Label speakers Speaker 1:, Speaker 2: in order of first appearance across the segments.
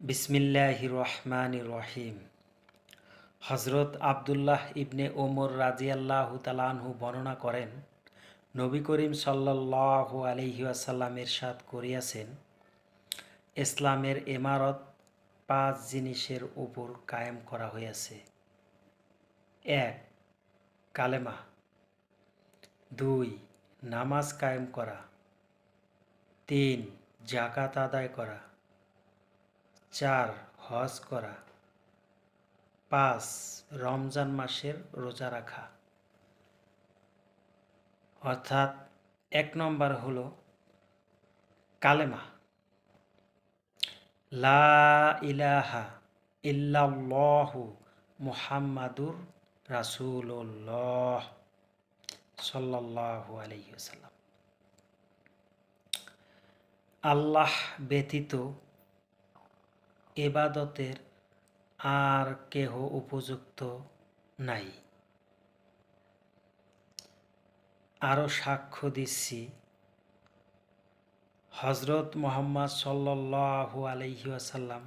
Speaker 1: বিসমিল্লাহ রহমান রহিম হজরত আবদুল্লাহ ইবনে ওমর রাজিয়াল্লাহ তালানহু বর্ণনা করেন, নবী করিম সাল্লাহ আলহিউসাল্লাম এরশাদ করিয়াছেন, ইসলামের ইমারত পাঁচ জিনিসের উপর কায়েম করা হইয়াছে। এক, কালেমা। দুই, নামাজ কায়েম করা। তিন জাকাত আদায় করা। চার হজ করা। পাঁচ রমজান মাসের রোজা রাখা। অর্থাৎ এক নম্বর হল কালেমা। লা ইলাহা ইল্লাল্লাহু মুহাম্মাদুর রাসূলুল্লাহ সাল্লাল্লাহু আলাইহি আল্লাহ ব্যতীত এবাদতের আর কেহ উপযুক্ত নাই। আরও সাক্ষ্য দিচ্ছি হজরত মোহাম্মদ সাল্লাহু আলহি আসাল্লাম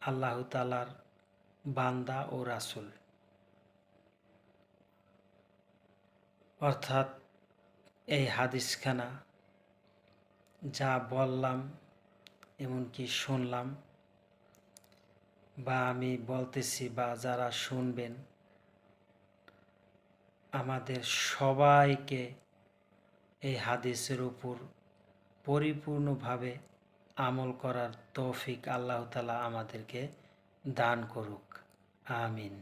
Speaker 1: আল্লাহ তালার বান্দা ও রাসুল। অর্থাৎ এই হাদিসখানা যা বললাম, এমনকি শুনলাম বা আমি বলতেছি বা যারা শুনবেন, আমাদের সবাইকে এই হাদিসের উপর পরিপূর্ণভাবে আমল করার তৌফিক আল্লাহ তালা আমাদেরকে দান করুক। আমিন।